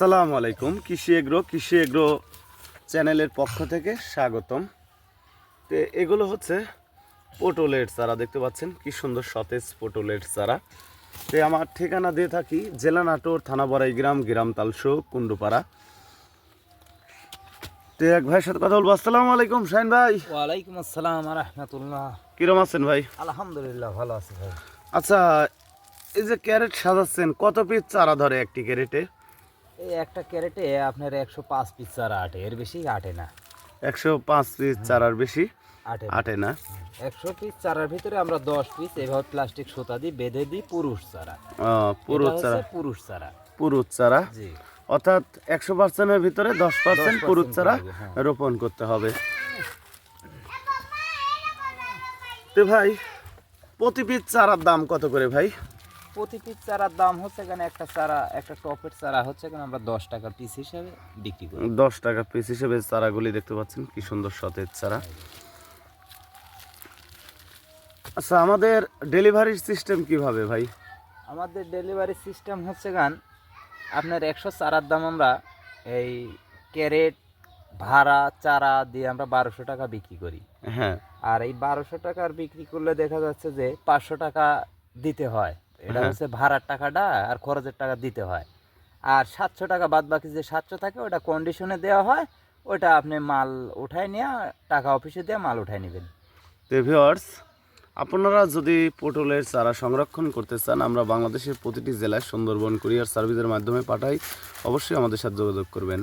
আসসালামু আলাইকুম কৃষি এগ্রো কৃষি এগ্রো চ্যানেলের পক্ষ থেকে স্বাগতম। তো এগুলো হচ্ছে পটলের চারা দেখতে পাচ্ছেন কি সুন্দর সতেজ পটলের চারা। তো আমার ঠিকানা দিয়ে থাকি জেলা নাটোর থানা বড়াই গ্রাম গ্রাম তালসো কুন্ডুপাড়া তো এক ভাইয়ের সাথে কথা বলব। আসসালামু আলাইকুম শাহিন ভাই। ওয়ালাইকুম আসসালাম রহমতুল্লাহ। কিরম আছেন ভাই? আলহামদুলিল্লাহ ভালো আছি ভাই। আচ্ছা এই যে ক্যারেট সাজাচ্ছেন কত পিস চারা ধরে একটি ক্যারেটে? এই একটা ক্যারেটে আপনার একশো পাঁচ পিস চারা আটে এর বেশি আটে না। একশো পাঁচ পিস চারার বেশি আটে আটে না। একশো পিস চারার ভিতরে আমরা দশ পিস এভাবে প্লাস্টিক সুতা দিই বেঁধে দিই পুরুষ চারা। পুরুষ চারা। পুরুষ চারা। পুরুষ চারা। জি। অর্থাৎ একশো পার্সেন্টের ভিতরে দশ পার্সেন্ট পুরুষ চারা হ্যাঁ। রোপণ করতে হবে। তো ভাই প্রতি পিস চারার দাম কত করে ভাই? প্রতি পিস চারার দাম হচ্ছে এখানে একটা চারা একটা টপের চারা হচ্ছে এখানে আমরা দশ টাকা পিস হিসাবে বিক্রি করি। দশ টাকা পিস হিসেবে চারাগুলি দেখতে পাচ্ছেন কি সুন্দর সতেজ চারা। আচ্ছা আমাদের ডেলিভারির সিস্টেম কীভাবে ভাই? আমাদের ডেলিভারি সিস্টেম হচ্ছে গান আপনার একশো চারার দাম আমরা এই ক্যারেট ভাড়া চারা দিয়ে আমরা বারোশো টাকা বিক্রি করি। হ্যাঁ। আর এই বারোশো টাকার বিক্রি করলে দেখা যাচ্ছে যে পাঁচশো টাকা দিতে হয়। এটা হ্যাঁ। হচ্ছে ভাড়ার টাকাটা আর খরচের টাকা দিতে হয়। আর সাতশো টাকা বাদ বাকি যে সাতশো থাকে ওটা কন্ডিশনে দেওয়া হয় ওটা আপনি মাল উঠায় নিয়ে টাকা অফিসে দিয়ে মাল উঠায় নেবেন। তো ভিওয়ার্স আপনারা যদি পটলের চারা সংরক্ষণ করতে চান আমরা বাংলাদেশের প্রতিটি জেলায় সুন্দরবন কুরিয়ার সার্ভিসের মাধ্যমে পাঠাই। অবশ্যই আমাদের সাথে যোগাযোগ করবেন।